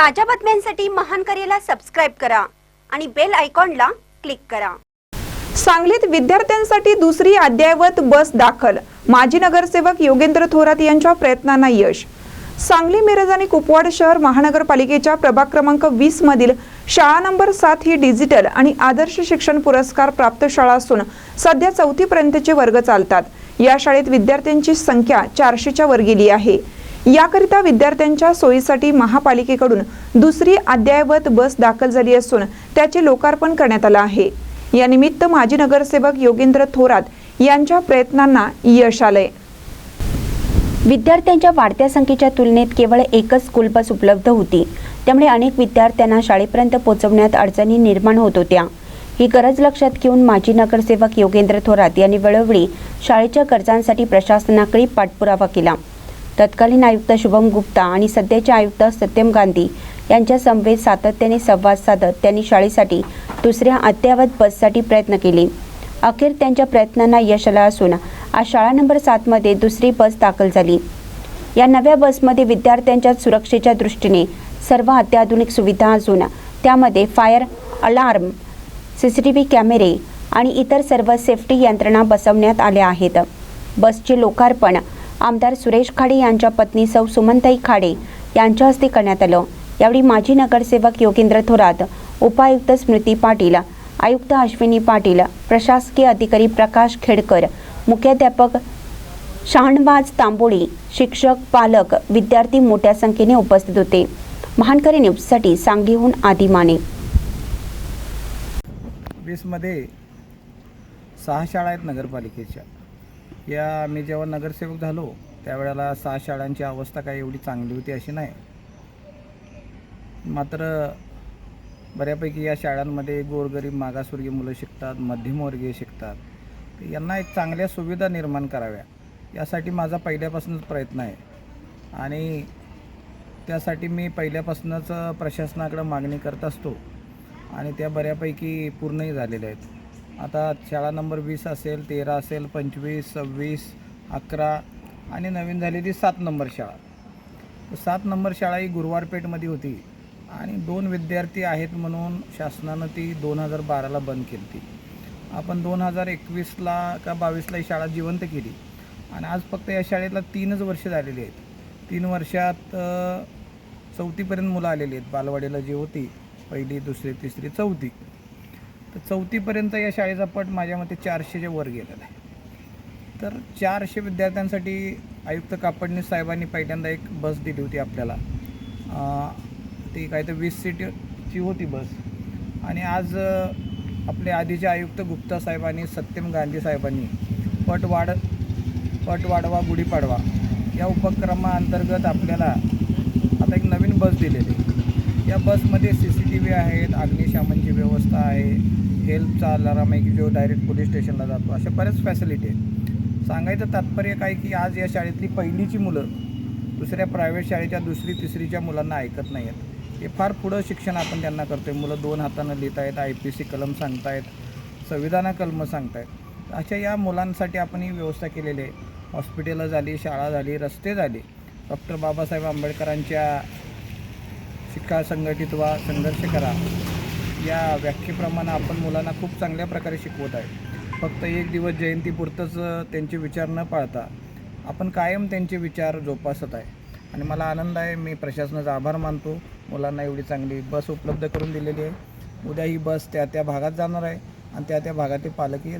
ताज्या बातम्यांसाठी महान करेला सबस्क्राईब करा आणि बेल आयकॉनला क्लिक करा. सांगलीत विद्यार्थ्यांसाठी दुसरी अद्ययावत बस दाखल. माजी नगरसेवक योगेंद्र थोरात यांच्या प्रयत्नांना यश. सांगली मिरज आणि कुपवाड शहर महानगरपालिकेच्या प्रभाग क्रमांक वीस मधील शाळा नंबर सात ही डिजिटल आणि आदर्श शिक्षण पुरस्कार प्राप्त शाळा असून सध्या चौथी पर्यंतचे वर्ग चालतात. या शाळेत विद्यार्थ्यांची संख्या चारशेच्या वर गेली आहे. याकरिता विद्यार्थ्यांच्या सोयीसाठी महापालिकेकडून दुसरी अद्ययावत बस दाखल झाली असून त्याचे लोकार्पण करण्यात आलं आहे. यानिमित्त माजी नगरसेवक योगेंद्र थोरात यांच्या प्रयत्नांना यश आलंय. विद्यार्थ्यांच्या वाढत्या संख्येच्या तुलनेत केवळ एकच स्कूल बस उपलब्ध होती. त्यामुळे अनेक विद्यार्थ्यांना शाळेपर्यंत पोहोचवण्यात अडचणी निर्माण होत होत्या. ही गरज लक्षात घेऊन माजी नगरसेवक योगेंद्र थोरात यांनी वेळोवेळी शाळेच्या गरजांसाठी प्रशासनाकडे पाठपुरावा केला. तत्कालीन आयुक्त शुभम गुप्ता आणि सध्याचे आयुक्त सत्यम गांधी यांच्या समवेत सातत्याने संवाद साधत त्यांनी शाळेसाठी दुसऱ्या अद्ययावत बससाठी प्रयत्न केले. अखेर त्यांच्या प्रयत्नांना यश आलं असून आज शाळा नंबर सातमध्ये दुसरी बस दाखल झाली. या नव्या बसमध्ये विद्यार्थ्यांच्या सुरक्षेच्या दृष्टीने सर्व अत्याधुनिक सुविधा असून त्यामध्ये fire alarm C C T V कॅमेरे आणि इतर सर्व सेफ्टी यंत्रणा बसवण्यात आल्या आहेत. बसचे लोकार्पण आमदार सुरेश खाडे यांच्या पत्नी सौ सुमनताई खाडे यांच्या हस्ते करण्यात आलं. यावेळी माजी नगरसेवक योगेंद्र थोरात उपायुक्त स्मृती पाटील आयुक्त अश्विनी पाटील प्रशासकीय अधिकारी प्रकाश खेडकर मुख्याध्यापक शहाणबाज तांबोळी शिक्षक पालक विद्यार्थी मोठ्या संख्येने उपस्थित होते. महानकरी न्यूजसाठी सांगलीहून आदी माने. वीसमध्ये सहा शाळा आहेत नगरपालिकेच्या. या मी जेव्हा नगरसेवक झालो त्यावेळेला सहा शाळांची अवस्था काही एवढी चांगली होती अशी नाही. मात्र बऱ्यापैकी या शाळांमध्ये गोरगरीब मागासवर्गीय मुलं शिकतात मध्यमवर्गीय शिकतात. यांना एक चांगल्या सुविधा निर्माण कराव्या यासाठी माझा पहिल्यापासूनच प्रयत्न आहे. आणि त्यासाठी मी पहिल्यापासूनच प्रशासनाकडं मागणी करत असतो. आणि त्या बऱ्यापैकी पूर्णही झालेल्या आहेत. आता शाळा नंबर वीस असेल तेरा असेल पंचवीस सव्वीस अकरा आणि नवीन झालेली सात नंबर शाळा. सात नंबर शाळा ही गुरुवारपेठमध्ये होती आणि दोन विद्यार्थी आहेत म्हणून शासनानं ती दोन हजार बाराला बंद केली ती आपण दोन हजार एकवीसला का बावीसला ही शाळा जिवंत केली. आणि आज फक्त या शाळेला तीनच वर्ष झालेली आहेत. तीन वर्षात चौथीपर्यंत मुलं आलेली आहेत. बालवाडीला जी होती पहिली दुसरी तिसरी चौथी. तर चौथीपर्यंत या शाळेचा पट माझ्या मते चारशेच्या वर गेलेला आहे. तर चारशे विद्यार्थ्यांसाठी आयुक्त कापडणी साहेबांनी पहिल्यांदा एक बस दिली होती आपल्याला. ती काय तर वीस सीटची होती बस. आणि आज आपले आधीचे आयुक्त गुप्ता साहेबांनी सत्यम गांधी साहेबांनी पट वाढ पट वाढवा गुढीपाडवा या उपक्रमाअंतर्गत आपल्याला आता एक नवीन बस दिलेली या बसमध्ये सी सी टी व्ही आहेत अग्निशामनची व्यवस्था आहे हेल्पचा अलाराम आहे की जो डायरेक्ट पोलीस स्टेशनला जातो अशा बऱ्याच फॅसिलिटी आहेत. सांगायचं तात्पर्य काय की आज या शाळेतली पहिलीची मुलं दुसऱ्या प्रायव्हेट शाळेच्या दुसरी तिसरीच्या मुलांना ऐकत नाही आहेत. हे फार पुढं शिक्षण आपण त्यांना करतो आहे मुलं दोन हातानं लिहित आहेत आय पी सी कलम सांगतायत संविधाना कलम सांगतायत. अशा या मुलांसाठी आपण ही व्यवस्था केलेली आहे. हॉस्पिटलं झाली शाळा झाली रस्ते झाले. डॉक्टर बाबासाहेब आंबेडकरांच्या शिक्षा संघटित व्हा संघर्ष करा. या व्याख्येप्रमाणे आपण मुलांना खूप चांगल्या प्रकारे शिकवत आहे. फक्त एक दिवस जयंतीपुरतंच त्यांचे विचार न पाळता आपण कायम त्यांचे विचार जोपासत आहे. आणि मला आनंद आहे मी प्रशासनाचा आभार मानतो. मुलांना एवढी चांगली बस उपलब्ध करून दिलेली आहे. उद्या ही बस त्या त्या भागात जाणार आहे. आणि त्या त्या भागातील पालकही